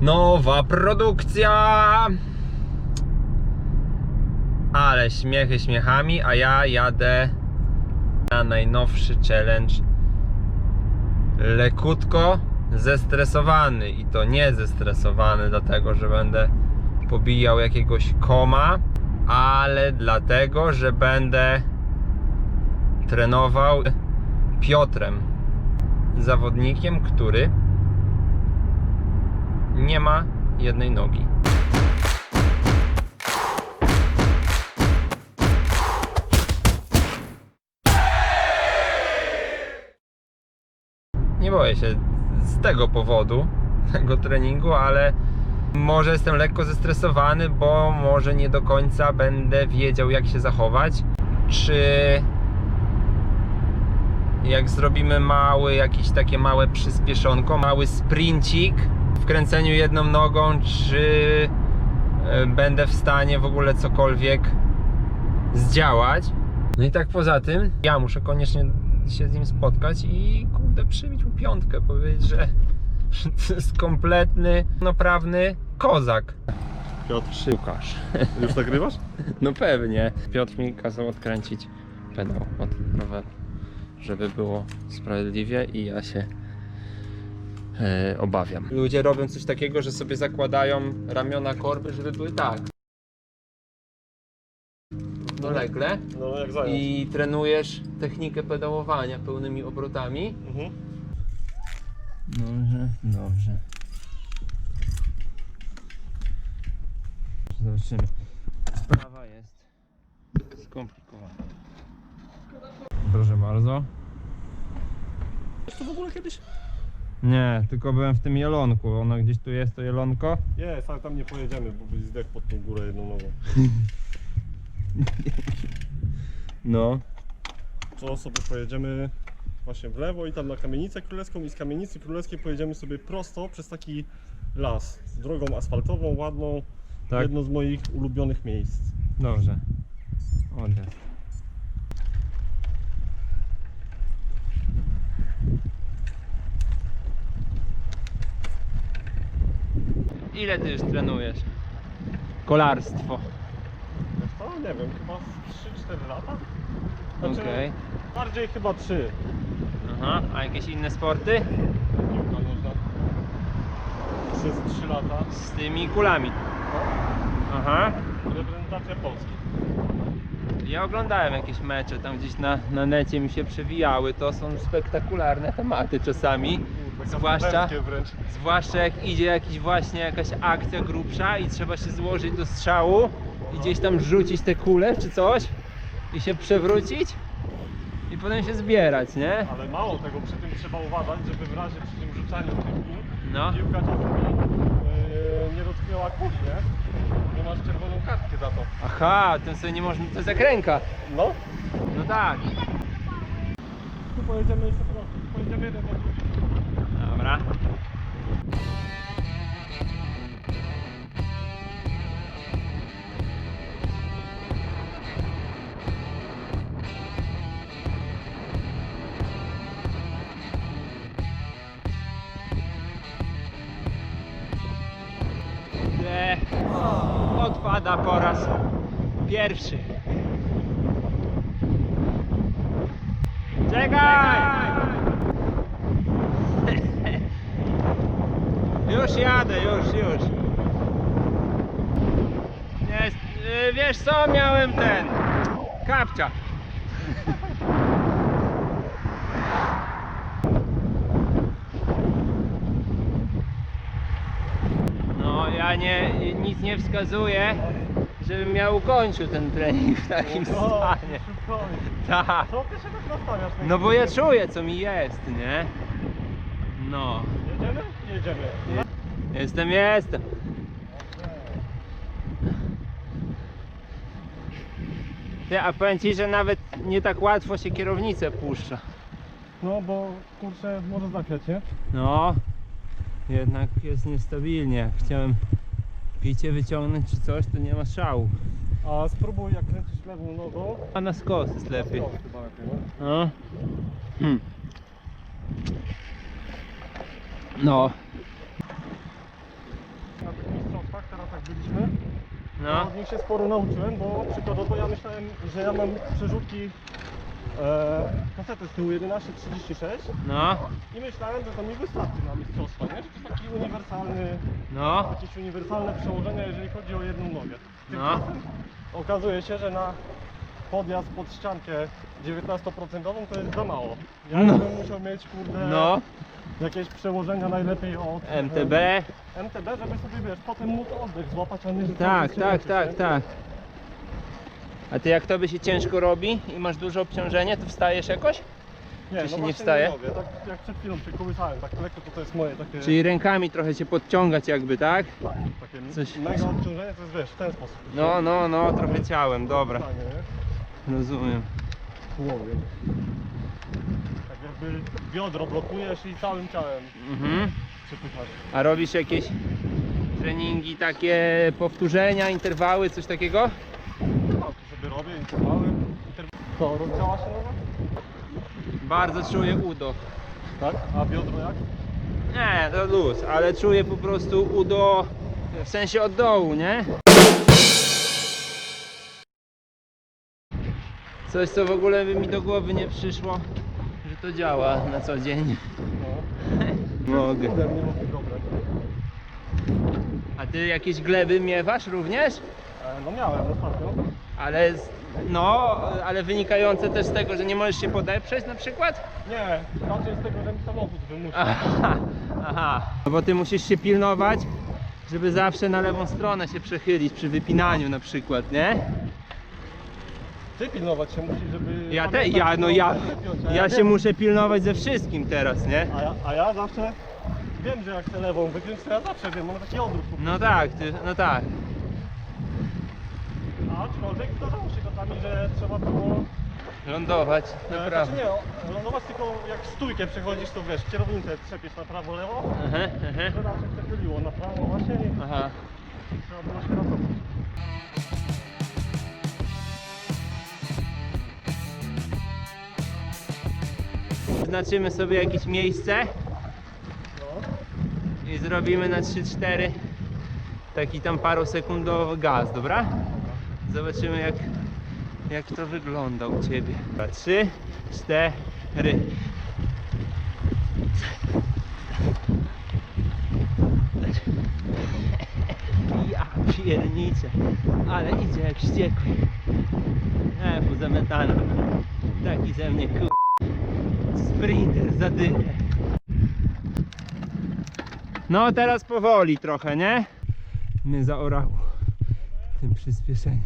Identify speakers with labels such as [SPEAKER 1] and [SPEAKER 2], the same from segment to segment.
[SPEAKER 1] Nowa produkcja! Ale śmiechy śmiechami, a ja jadę na najnowszy challenge. Lekutko zestresowany i to nie zestresowany dlatego, że będę pobijał jakiegoś koma, ale dlatego, że będę trenował Piotrem, zawodnikiem, który nie ma jednej nogi. Nie boję się z tego powodu, tego treningu, ale może jestem lekko zestresowany, bo może nie do końca będę wiedział, jak się zachować. Czy jak zrobimy mały, jakieś takie małe przyspieszonko, mały sprincik kręceniu jedną nogą, czy e, będę w stanie w ogóle cokolwiek zdziałać. No i tak poza tym, ja muszę koniecznie się z nim spotkać i kurde przybić mu piątkę, powiedzieć, że, że to jest kompletny, naprawny kozak.
[SPEAKER 2] Piotr,
[SPEAKER 1] Szyłkarz.
[SPEAKER 2] już nagrywasz?
[SPEAKER 1] No pewnie. Piotr mi kazał odkręcić pedał od roweru, żeby było sprawiedliwie i ja się e, obawiam. Ludzie robią coś takiego, że sobie zakładają ramiona korby, żeby były tak. Dolegle
[SPEAKER 2] No jak zając.
[SPEAKER 1] i trenujesz technikę pedałowania pełnymi obrotami.
[SPEAKER 2] Mhm.
[SPEAKER 1] Dobrze, dobrze. Zobaczymy. Sprawa jest skomplikowana. Proszę bardzo.
[SPEAKER 2] To w ogóle kiedyś?
[SPEAKER 1] Nie, tylko byłem w tym jelonku. Ono gdzieś tu jest, to jelonko.
[SPEAKER 2] Jest, ale tam nie pojedziemy, bo byś zdech pod tą górę jedną nogą.
[SPEAKER 1] No.
[SPEAKER 2] To sobie pojedziemy właśnie w lewo i tam na Kamienicę Królewską i z Kamienicy Królewskiej pojedziemy sobie prosto przez taki las. Drogą asfaltową, ładną.
[SPEAKER 1] Tak.
[SPEAKER 2] Jedno z moich ulubionych miejsc.
[SPEAKER 1] Dobrze. Odjazd. Ile ty już trenujesz? Kolarstwo.
[SPEAKER 2] Wiesz co? Nie wiem, chyba z 3-4 lata? Znaczy,
[SPEAKER 1] Okej.
[SPEAKER 2] Bardziej chyba 3.
[SPEAKER 1] Aha, a jakieś inne sporty?
[SPEAKER 2] Piłka nożna. Przez 3 lata.
[SPEAKER 1] Z tymi kulami. Aha.
[SPEAKER 2] Reprezentacja Polski.
[SPEAKER 1] Ja oglądałem jakieś mecze, tam gdzieś na, na necie mi się przewijały. To są spektakularne tematy czasami. Zwłaszcza, zwłaszcza jak idzie jakiś właśnie jakaś akcja grubsza i trzeba się złożyć do strzału i gdzieś tam rzucić te kule czy coś i się przewrócić i potem się zbierać, nie?
[SPEAKER 2] Ale mało tego, przy tym trzeba uważać, żeby w razie przy tym rzucaniu tych kul
[SPEAKER 1] No.
[SPEAKER 2] piłka czasami yy, nie dotknęła kuli, nie? Bo masz czerwoną kartkę za to.
[SPEAKER 1] Aha, tym sobie nie można, to jest jak ręka.
[SPEAKER 2] No.
[SPEAKER 1] No tak.
[SPEAKER 2] Tu pojedziemy jeszcze prosto. Pojedziemy jeden po drugim.
[SPEAKER 1] Dobra. Odpada po raz pierwszy. Czekaj! Już jadę, już, już. Nie, y, wiesz co, miałem ten. Kapcia. No, ja nie, nic nie wskazuję, żebym miał ukończył ten trening w takim stanie. Tak.
[SPEAKER 2] Co ty się tak nastawiasz? na
[SPEAKER 1] No bo ja czuję co mi jest, nie? No.
[SPEAKER 2] Jedziemy? Jedziemy.
[SPEAKER 1] Jestem, jestem. Ty, a powiem ci, że nawet nie tak łatwo się kierownicę puszcza.
[SPEAKER 2] No bo kurczę, może zakrać, nie?
[SPEAKER 1] No, jednak jest niestabilnie. Jak chciałem picie wyciągnąć czy coś, to nie ma szału.
[SPEAKER 2] A spróbuj jak kręcisz lewą nogą.
[SPEAKER 1] A na skos jest lepiej.
[SPEAKER 2] No, chyba lepiej, no.
[SPEAKER 1] No. Hmm. No. No.
[SPEAKER 2] Od nich się sporo nauczyłem, bo przykładowo ja myślałem, że ja mam przerzutki e, kasety z tyłu 1136
[SPEAKER 1] No,
[SPEAKER 2] i myślałem, że to mi wystarczy na mistrzostwa, nie? Że to jest taki uniwersalny,
[SPEAKER 1] no,
[SPEAKER 2] jakieś uniwersalne przełożenie, jeżeli chodzi o jedną nogę.
[SPEAKER 1] no.
[SPEAKER 2] Okazuje się, że na podjazd pod ściankę 19% to jest za mało. Ja
[SPEAKER 1] No.
[SPEAKER 2] bym musiał mieć kurde
[SPEAKER 1] No,
[SPEAKER 2] jakieś przełożenia najlepiej od
[SPEAKER 1] MTB.
[SPEAKER 2] e, MTB, żeby sobie wiesz, potem móc oddech złapać, a nie że
[SPEAKER 1] Tak,
[SPEAKER 2] cały
[SPEAKER 1] tak,
[SPEAKER 2] czas się
[SPEAKER 1] tak, tak. A ty jak tobie się ciężko robi i masz duże obciążenie, to wstajesz jakoś?
[SPEAKER 2] Nie,
[SPEAKER 1] Czy się nie
[SPEAKER 2] właśnie
[SPEAKER 1] wstaje?
[SPEAKER 2] Robię, tak jak przed chwilą się kołysałem, tak lekko to, to jest moje takie,
[SPEAKER 1] Czyli rękami trochę się podciągać jakby, tak?
[SPEAKER 2] tak, takie
[SPEAKER 1] coś-
[SPEAKER 2] mega obciążenie, to jest wiesz, w ten sposób.
[SPEAKER 1] No, no, no, trochę ciałem, dobra.
[SPEAKER 2] Stanie, nie?
[SPEAKER 1] Rozumiem.
[SPEAKER 2] Tak jakby biodro blokujesz i całym ciałem
[SPEAKER 1] Mhm. A robisz jakieś treningi, takie powtórzenia, interwały, coś takiego?
[SPEAKER 2] No, to sobie robię, interwały. Interw... Co, rozdziała się nowa?
[SPEAKER 1] Bardzo czuję udo.
[SPEAKER 2] Tak, a biodro jak?
[SPEAKER 1] Nie, to luz, ale czuję po prostu udo w sensie od dołu, nie? Coś, co w ogóle by mi do głowy nie przyszło, to działa na co dzień.
[SPEAKER 2] No.
[SPEAKER 1] Mogę. A ty jakieś gleby miewasz również?
[SPEAKER 2] E, no miałem ostatnio.
[SPEAKER 1] Ale, z- no, ale wynikające też z tego, że nie możesz się podeprzeć na przykład?
[SPEAKER 2] Nie, raczej z tego, że mi samochód wymusił.
[SPEAKER 1] Aha, aha. No bo ty musisz się pilnować, żeby zawsze na lewą stronę się przechylić przy wypinaniu na przykład, nie?
[SPEAKER 2] Ty pilnować się musisz, żeby...
[SPEAKER 1] Ja te, ja, no ja,
[SPEAKER 2] a
[SPEAKER 1] ja się muszę pilnować ze wszystkim teraz, nie?
[SPEAKER 2] A ja, a ja zawsze wiem, że jak chcę lewą wypiąć, to ja zawsze wiem, mam taki odruch.
[SPEAKER 1] No tak, ty, no tak.
[SPEAKER 2] prostu. Aczkolwiek zdarzało się czasami, że trzeba było...
[SPEAKER 1] Lądować,
[SPEAKER 2] E,
[SPEAKER 1] naprawdę.
[SPEAKER 2] Znaczy nie, o, lądować tylko jak stójkę przechodzisz, to wiesz, kierownicę trzepiesz na prawo, lewo,
[SPEAKER 1] Aha, aha,
[SPEAKER 2] to raczej przechyliło na prawo właśnie
[SPEAKER 1] aha. Wyznaczymy sobie jakieś miejsce i zrobimy na 3-4 taki tam parosekundowy gaz, dobra? Zobaczymy jak, jak to wygląda u Ciebie. 3, 4. Ja pierniczę, ale idzie jak wściekły. E, pozamiatana. Taki ze mnie ku... Sprinter, zadychę. No teraz powoli trochę, nie? Mnie zaorało tym przyspieszeniem.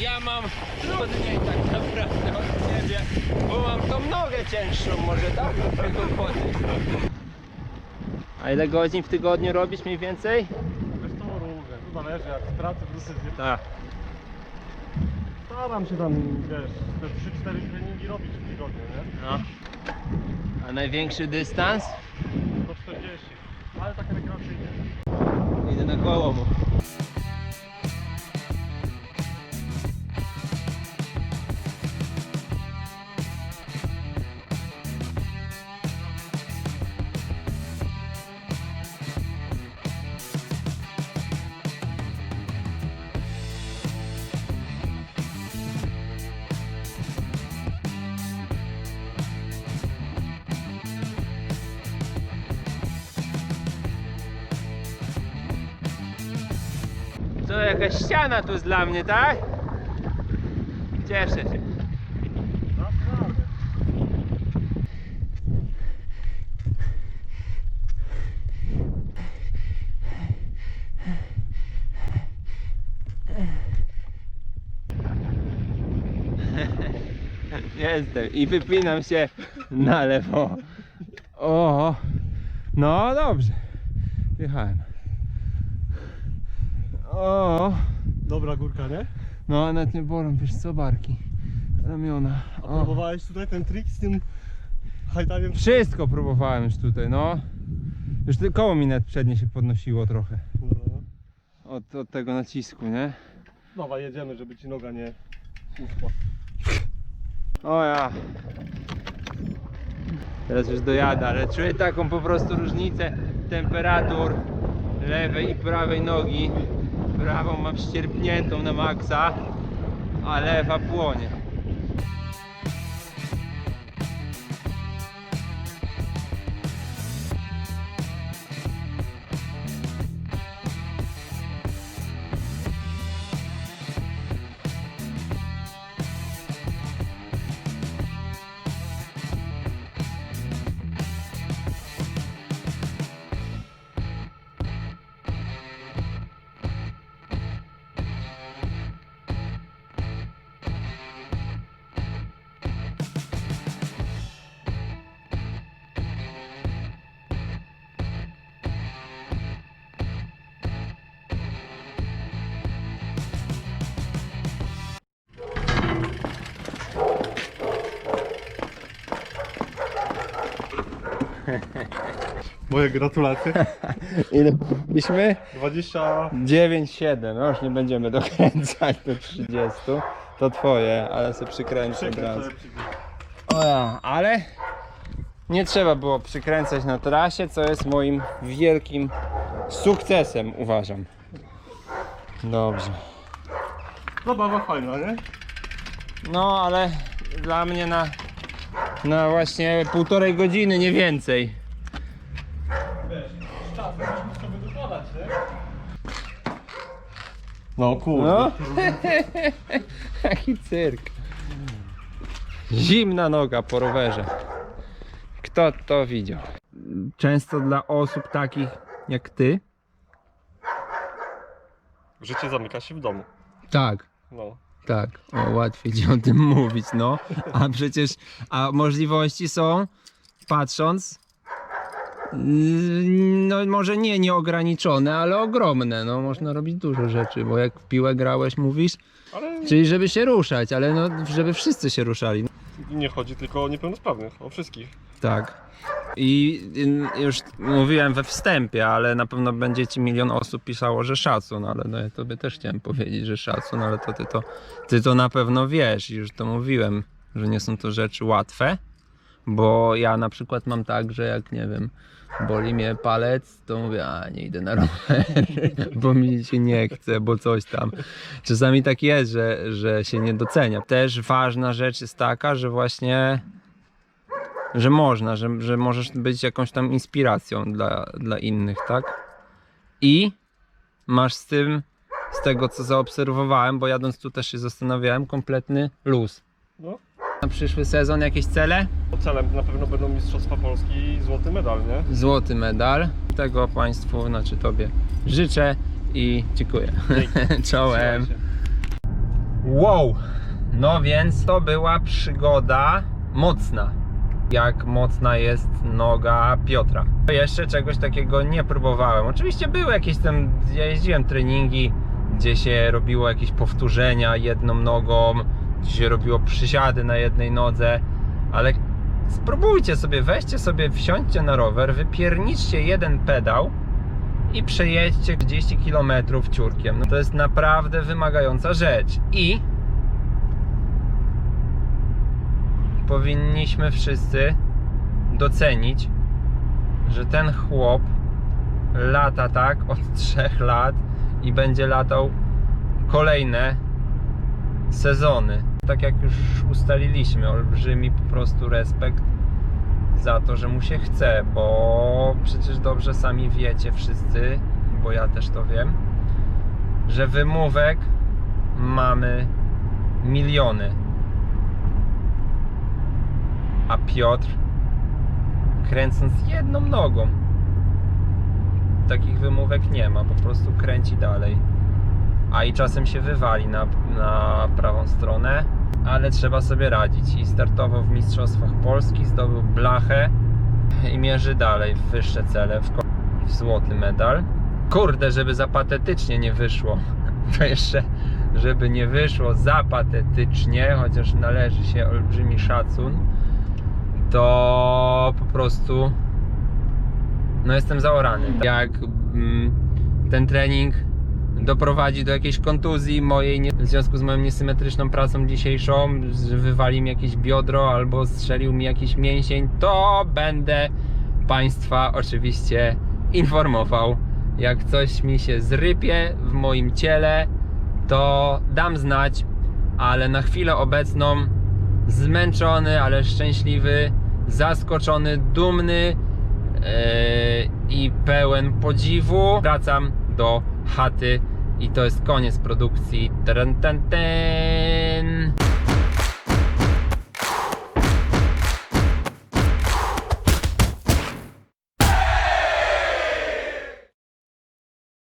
[SPEAKER 1] Ja mam trudniej tak naprawdę od ciebie, bo mam tą nogę cięższą, może tak. A ile godzin w tygodniu robisz mniej więcej?
[SPEAKER 2] Wiesz to różne, to zależy jak z pracy wrócę
[SPEAKER 1] Tak.
[SPEAKER 2] Staram się tam, wiesz, te 3-4 treningi robić w tygodniu, nie?
[SPEAKER 1] No. A największy dystans?
[SPEAKER 2] Do 40, ale tak rekreacyjnie.
[SPEAKER 1] Idę na koło. To jakaś ściana tu jest dla mnie, tak? Cieszę się. Jestem i wypinam się na lewo. O, no dobrze. Wjechałem. O,
[SPEAKER 2] Dobra górka, nie?
[SPEAKER 1] no nawet nie bolą, wiesz co, barki, ramiona.
[SPEAKER 2] A
[SPEAKER 1] O.
[SPEAKER 2] próbowałeś tutaj ten trik z tym hajtaniem?
[SPEAKER 1] Wszystko próbowałem już tutaj, no. Już tylko koło mi nawet przednie się podnosiło trochę.
[SPEAKER 2] No.
[SPEAKER 1] Od, od tego nacisku, nie?
[SPEAKER 2] Dobra, jedziemy, żeby ci noga nie uschła.
[SPEAKER 1] O ja. Teraz już dojadę, ale czuję taką po prostu różnicę temperatur lewej i prawej nogi. Prawą mam ścierpniętą na maksa, a lewa płonie.
[SPEAKER 2] Moje gratulacje.
[SPEAKER 1] Ile byśmy?
[SPEAKER 2] 20.
[SPEAKER 1] 9,7. No już nie będziemy dokręcać do 30. To twoje, ale sobie przykręcę od razu. O ja, ale nie trzeba było przykręcać na trasie, co jest moim wielkim sukcesem, uważam. Dobrze.
[SPEAKER 2] Zabawa fajna, nie?
[SPEAKER 1] No, ale dla mnie na, na właśnie półtorej godziny, nie więcej.
[SPEAKER 2] Czas, musimy sobie dokładać, nie? No kurde.
[SPEAKER 1] No. Jaki cyrk. Zimna noga po rowerze. Kto to widział? Często dla osób takich jak ty.
[SPEAKER 2] Życie zamyka się w domu.
[SPEAKER 1] Tak.
[SPEAKER 2] No.
[SPEAKER 1] Tak, o, łatwiej ci o tym mówić, no. A przecież, a możliwości są, patrząc, no może nie nieograniczone, ale ogromne, no można robić dużo rzeczy, bo jak w piłę grałeś, mówisz,
[SPEAKER 2] Ale
[SPEAKER 1] czyli żeby się ruszać, ale no, żeby wszyscy się ruszali.
[SPEAKER 2] nie chodzi tylko o niepełnosprawnych, o wszystkich.
[SPEAKER 1] Tak. I y, już mówiłem we wstępie, ale na pewno będzie ci milion osób pisało, że szacun, ale no ja tobie też chciałem powiedzieć, że szacun, ale to ty to, ty to na pewno wiesz, już to mówiłem, że nie są to rzeczy łatwe, bo ja na przykład mam tak, że jak nie wiem, boli mnie palec, to mówię, a nie idę na rower, bo mi się nie chce, bo coś tam. Czasami tak jest, że, że się nie docenia. Też ważna rzecz jest taka, że właśnie że można, że, że możesz być jakąś tam inspiracją dla, dla innych, tak? I masz z tym, z tego co zaobserwowałem, bo jadąc tu też się zastanawiałem, kompletny luz.
[SPEAKER 2] No.
[SPEAKER 1] Na przyszły sezon jakieś cele?
[SPEAKER 2] Celem na pewno będą Mistrzostwa Polski i złoty medal, nie?
[SPEAKER 1] Złoty medal. Tego Państwu, znaczy Tobie życzę i dziękuję. Czołem.
[SPEAKER 2] Trzymaj się.
[SPEAKER 1] Wow! No więc to była przygoda mocna. Jak mocna jest noga Piotra. Jeszcze czegoś takiego nie próbowałem. Oczywiście były jakieś tam, ja jeździłem treningi, gdzie się robiło jakieś powtórzenia jedną nogą, gdzie się robiło przysiady na jednej nodze, ale spróbujcie sobie, weźcie sobie, wsiądźcie na rower, wypierniczcie jeden pedał i przejedźcie 30 km ciurkiem. No to jest naprawdę wymagająca rzecz. I powinniśmy wszyscy docenić, że ten chłop lata tak od 3 lat i będzie latał kolejne sezony. Tak jak już ustaliliśmy, olbrzymi po prostu respekt za to, że mu się chce, bo przecież dobrze sami wiecie wszyscy, bo ja też to wiem, że wymówek mamy miliony. A Piotr kręcąc jedną nogą takich wymówek nie ma, po prostu kręci dalej. A i czasem się wywali na, na prawą stronę, ale trzeba sobie radzić. I startował w Mistrzostwach Polski, zdobył blachę i mierzy dalej w wyższe cele, w, w złoty medal. Kurde, żeby za patetycznie nie wyszło. To jeszcze, żeby nie wyszło za patetycznie, chociaż należy się olbrzymi szacun, to po prostu no jestem zaorany. Jak mm, ten trening doprowadzi do jakiejś kontuzji mojej nie, w związku z moją niesymetryczną pracą dzisiejszą, że wywali mi jakieś biodro albo strzelił mi jakiś mięsień, to będę Państwa oczywiście informował Jak coś mi się zrypie w moim ciele, to dam znać, ale na chwilę obecną zmęczony, ale szczęśliwy, zaskoczony, dumny yy, i pełen podziwu. Wracam do chaty i to jest koniec produkcji. Tran, tan, tan.